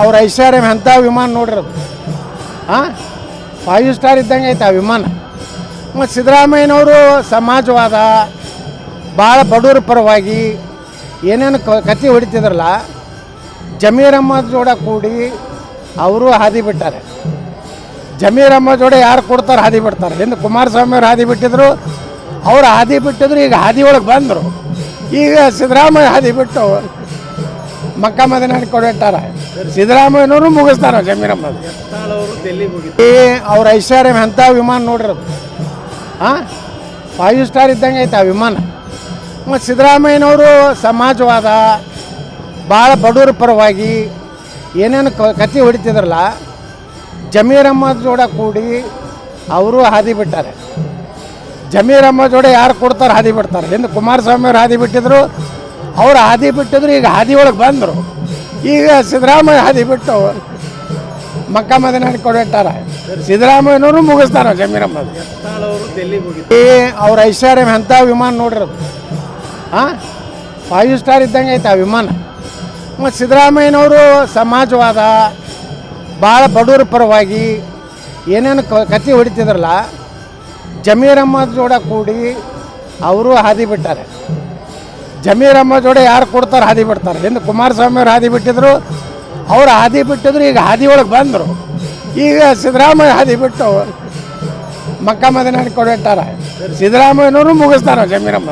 ಅವ್ರ ಐಶ್ವರ್ಯ ಎಂಥ ವಿಮಾನ ನೋಡಿರೋದು ಹಾಂ ಫೈವ್ ಸ್ಟಾರ್ ಇದ್ದಂಗೆ ಐತೆ ಆ ವಿಮಾನ. ಮತ್ತು ಸಿದ್ದರಾಮಯ್ಯನವರು ಸಮಾಜವಾದ ಭಾಳ ಬಡವರ ಪರವಾಗಿ ಏನೇನು ಕತ್ತಿ ಹೊಡಿತಿದ್ರಲ್ಲ ಅಹ್ಮದ್ ಜೋಡ ಕೂಡಿ ಅವರು ಹಾದಿ ಬಿಟ್ಟಾರೆ. ಜಮೀರಮ್ಮ ಜೋಡ ಯಾರು ಕೊಡ್ತಾರೆ ಹಾದಿ ಬಿಡ್ತಾರೆ. ಹಿಂದೆ ಕುಮಾರಸ್ವಾಮಿ ಅವ್ರು ಹಾದಿ ಬಿಟ್ಟಿದ್ರು, ಅವ್ರು ಹಾದಿ ಬಿಟ್ಟಿದ್ರು, ಈಗ ಹಾದಿ ಒಳಗೆ ಬಂದರು. ಈಗ ಸಿದ್ದರಾಮಯ್ಯ ಹಾದಿ ಬಿಟ್ಟು ಮಕ್ಕ ಮದನ ಕೊಡಿಟ್ಟಾರ ಸಿದ್ದರಾಮಯ್ಯನವರು ಮುಗಿಸ್ತಾರ ಹೋಗಿದ್ರು ಈ ಅವ್ರ ಐಶ್ವರ್ಯ ಎಂಥ ವಿಮಾನ ನೋಡಿರೋದು. ಹಾಂ ಫೈವ್ ಸ್ಟಾರ್ ಇದ್ದಂಗೆ ಐತೆ ಆ ವಿಮಾನ. ಮತ್ತು ಸಿದ್ದರಾಮಯ್ಯನವರು ಸಮಾಜವಾದ ಭಾಳ ಬಡವರ ಪರವಾಗಿ ಏನೇನು ಕತ್ತಿ ಹೊಡಿತಿದ್ರಲ್ಲ, ಜಮೀರಮ್ಮ ಜೋಡ ಕೂಡಿ ಅವರು ಹಾದಿ ಬಿಟ್ಟಾರೆ. ಜಮೀರಮ್ಮ ಜೋಡ ಯಾರು ಕೊಡ್ತಾರೆ ಹಾದಿ ಬಿಡ್ತಾರೆ. ಹಿಂದೆ ಕುಮಾರಸ್ವಾಮಿ ಅವ್ರು ಹಾದಿ ಬಿಟ್ಟಿದ್ರು ಅವ್ರು ಹಾದಿ ಬಿಟ್ಟಿದ್ರು, ಈಗ ಹಾದಿ ಒಳಗೆ ಬಂದರು. ಈಗ ಸಿದ್ದರಾಮಯ್ಯ ಹಾದಿ ಬಿಟ್ಟು ಮಕ್ಕ ಮದನಾಡಿ ಕೊಡಿಟ್ಟಾರ ಸಿದ್ದರಾಮಯ್ಯನವರು ಮುಗಿಸ್ತಾರ ಜಮೀರಮ್ಮ ಈ ಅವ್ರ ಐಶ್ವರ್ಯ ಎಂಥ ವಿಮಾನ ನೋಡಿರೋದು ಹಾಂ ಫೈವ್ ಸ್ಟಾರ್ ಇದ್ದಂಗೆ ಐತೆ ಆ ವಿಮಾನ. ಮತ್ತು ಸಿದ್ದರಾಮಯ್ಯನವರು ಸಮಾಜವಾದ ಭಾಳ ಬಡವರ ಪರವಾಗಿ ಏನೇನು ಕತ್ತಿ ಹೊಡಿತಿದ್ರಲ್ಲ ಜಮೀರಮ್ಮ ಜೋಡ ಕೂಡಿ ಅವರು ಹಾದಿ ಬಿಟ್ಟಾರೆ. ಜಮೀರಮ್ಮ ಜೋಡಿ ಯಾರು ಕೊಡ್ತಾರೆ ಹಾದಿ ಬಿಡ್ತಾರೆ. ಹಿಂದೆ ಕುಮಾರಸ್ವಾಮಿ ಅವ್ರು ಹಾದಿ ಬಿಟ್ಟಿದ್ರು. ಅವ್ರು ಹಾದಿ ಬಿಟ್ಟಿದ್ರು, ಈಗ ಹಾದಿ ಒಳಗೆ ಬಂದರು. ಈಗ ಸಿದ್ದರಾಮಯ್ಯ ಹಾದಿ ಬಿಟ್ಟು ಮಕ್ಕ ಮದನಾಡಿ ಕೊಡಿಟ್ಟಾರ ಸಿದ್ದರಾಮಯ್ಯನವರು ಮುಗಿಸ್ತಾರ ಜಮೀರಮ್ಮ